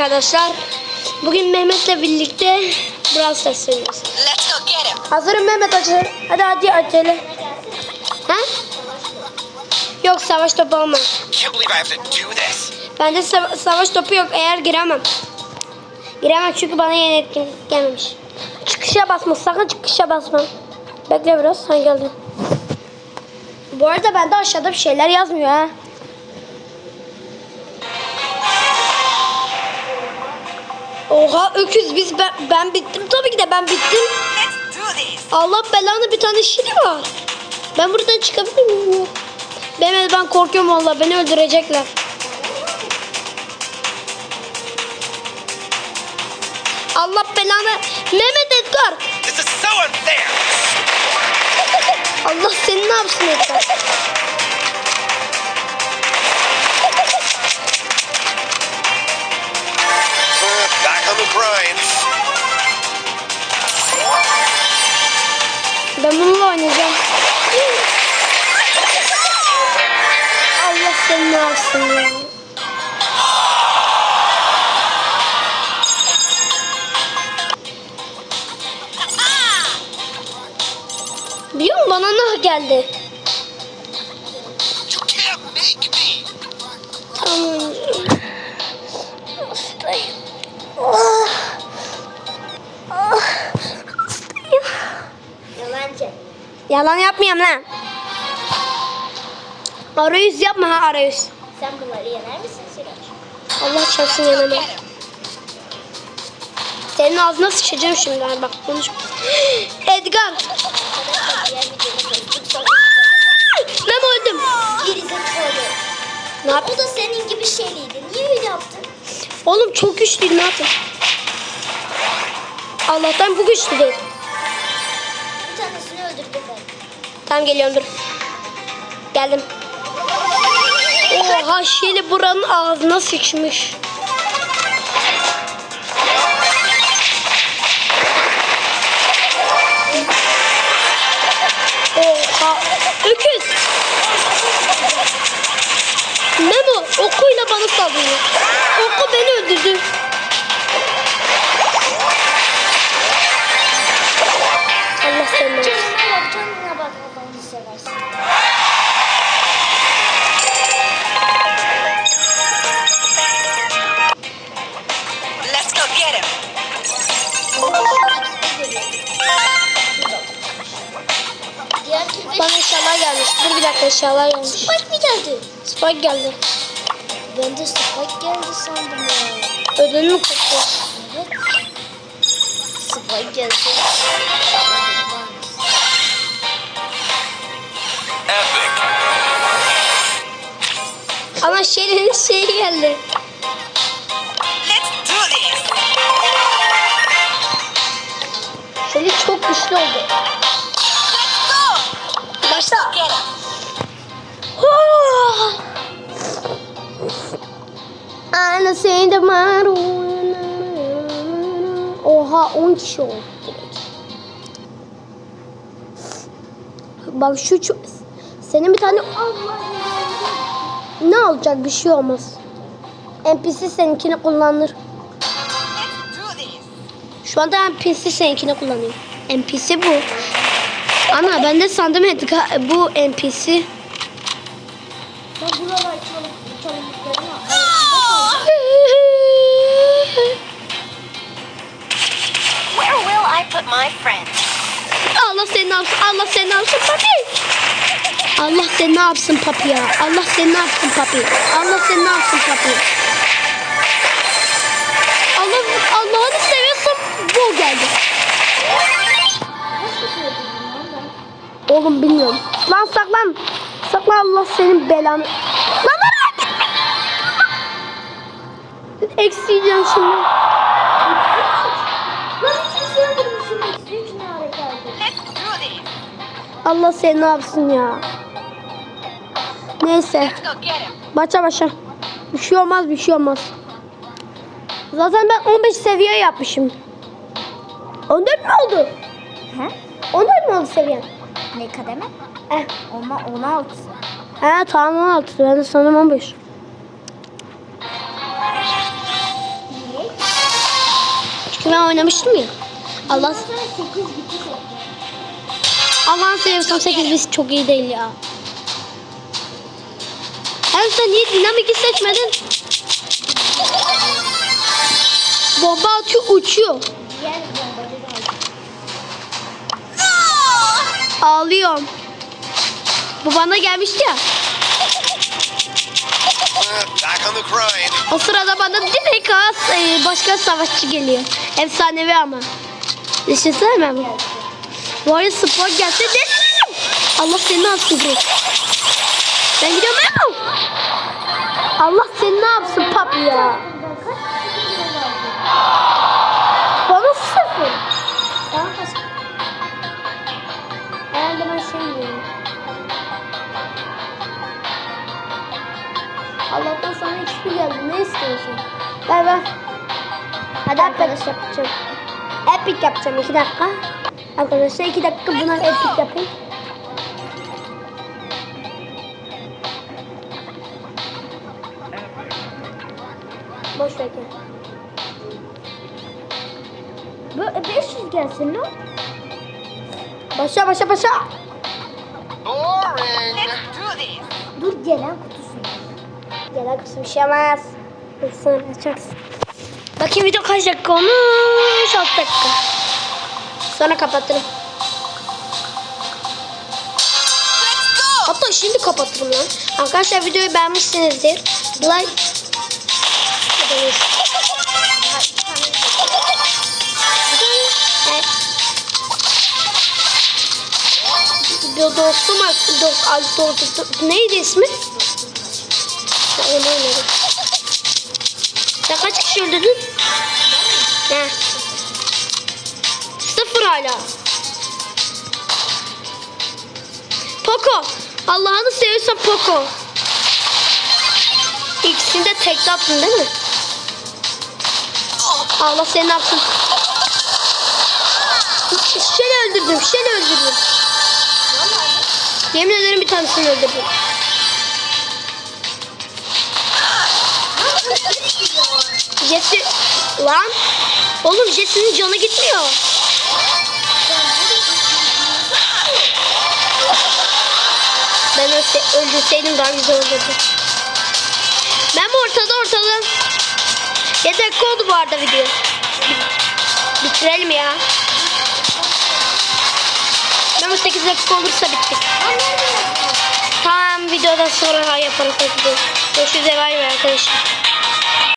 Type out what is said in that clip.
Arkadaşlar bugün Mehmet'le birlikte Brawl Stars oynuyoruz. Hazırım Mehmet açılır. Hadi hadi acele. Ha? Yok savaş topu alma. Can't believe I have to do this. Bende sa- savaş topu yok eğer giremem. Giremem çünkü bana yeni etkinlik gelmemiş. Çıkışa basma sakın çıkışa basma. Bekle biraz. Ha geldim. Bu arada bende aşağıda bir şeyler yazmıyor ha. Oha öküz biz ben, ben bittim tabii ki de ben bittim. Allah belanı bir tane şili var. Ben buradan çıkabilir miyim? Ben, ben korkuyorum valla beni öldürecekler. Allah belanı. Mehmet Edgar. Allah seni ne yapsın Edgar? Grind. Ben bununla oynayacağım. Allah seni ne yapsın ya. Bana ne geldi? Yalan yapmayayım lan. Arayüz yapma ha arayüz. Sen bunları yener misin Siraç? Allah çarpsın yenemem. Senin ağzına sıçacağım şimdi ha, bak konuş. Edgar. Ben öldüm. Ne yap? O da senin gibi şeyliydi. Niye öyle yaptın? Oğlum çok güçlüydü ne yapayım? Allah'tan bu güçlü değil. Tamam geliyorum dur. Geldim. Oha Şeli buranın ağzına sıçmış. Oha. Öküz. Memo okuyla bana saldırıyor. Oku beni dakika eşyalar gelmiş. Spike mi geldi? Spike geldi. Ben de Spike geldi sandım ya. Ödülü mü koptu? Evet. Spike geldi. Epic. Ama Şeli'nin şeyi geldi. De maru. Oha 10 kişi oldu. Bak şu çok... Senin bir tane... Ne olacak bir şey olmaz. NPC seninkini kullanır. Şu anda NPC seninkini kullanıyor. NPC bu. Ana ben de sandım bu NPC. Seni ne yapsın papi ya? Allah seni ne yapsın papi? Allah seni ne yapsın papi? Allah Allah'ını seviyorsan bu geldi. Oğlum bilmiyorum. Lan saklan. Saklan Allah senin belanı. Lan lan. Eksiyeceğim şimdi. Allah seni ne yapsın ya. Neyse. Başa başa. Bir şey olmaz bir şey olmaz. Zaten ben 15 seviye yapmışım. 14 mi oldu? He? 14 mi oldu seviyen? Ne kademe? Eh. Ona 16. He tamam 16. Ben de sanırım 15. Çünkü ben oynamıştım ya. Allah Sonra 8 bitti zaten. Allah'ın seviyorsam 8 biz çok iyi değil ya. Hem sen niye dinamiki seçmedin? Bomba atıyor uçuyor. Ağlıyorum. Bu bana gelmişti ya. O sırada bana direkt az, e, başka savaşçı geliyor. Efsanevi ama. Düşünsene ben bu. Bu arada spor gelse de Allah seni direkt. Ben gidiyorum. Allah seni ne yapsın papi ya. Bana sıfır. Sana kaç Herhalde ben şey diyorum. Allah'tan sana XP geldi. Ne istiyorsun? Ver ver. Hadi arkadaş yapacağım. Epic yapacağım iki dakika. Arkadaşlar iki dakika buna epic yapayım. Boş ver. Bu e, 500 gelsin lan. Başla başla başla. Boring. Let's do this. Dur gelen kutusu. Gel kızım bir şey olmaz. Sonra açarız. Bakayım video kaç dakika olmuş? 6 dakika. Sonra kapatırım. Hatta şimdi kapatırım lan. Arkadaşlar videoyu beğenmişsinizdir. Like. Do- Dostum, dost, ay, do- do- do- neydi ismi? Onu oynadım. Sen kaç kişi öldürdün? Ne? Sıfır hala. Poco. Allah'ını seviyorsan Poco. İkisini de tekte attın değil mi? Allah seni yapsın. Şöyle öldürdüm, şöyle öldürdüm. Yemin ederim bir tanesini öldürdüm. Jesse lan oğlum Jesse'nin canı gitmiyor. Ben öldürseydim daha güzel olurdu. Ben bu ortada. Ne dakika oldu bu arada video? Bitirelim ya. Bu 8 dakika olursa bittik. Tamam videodan sonra yaparız. Görüşürüz. Bay bay arkadaşlar.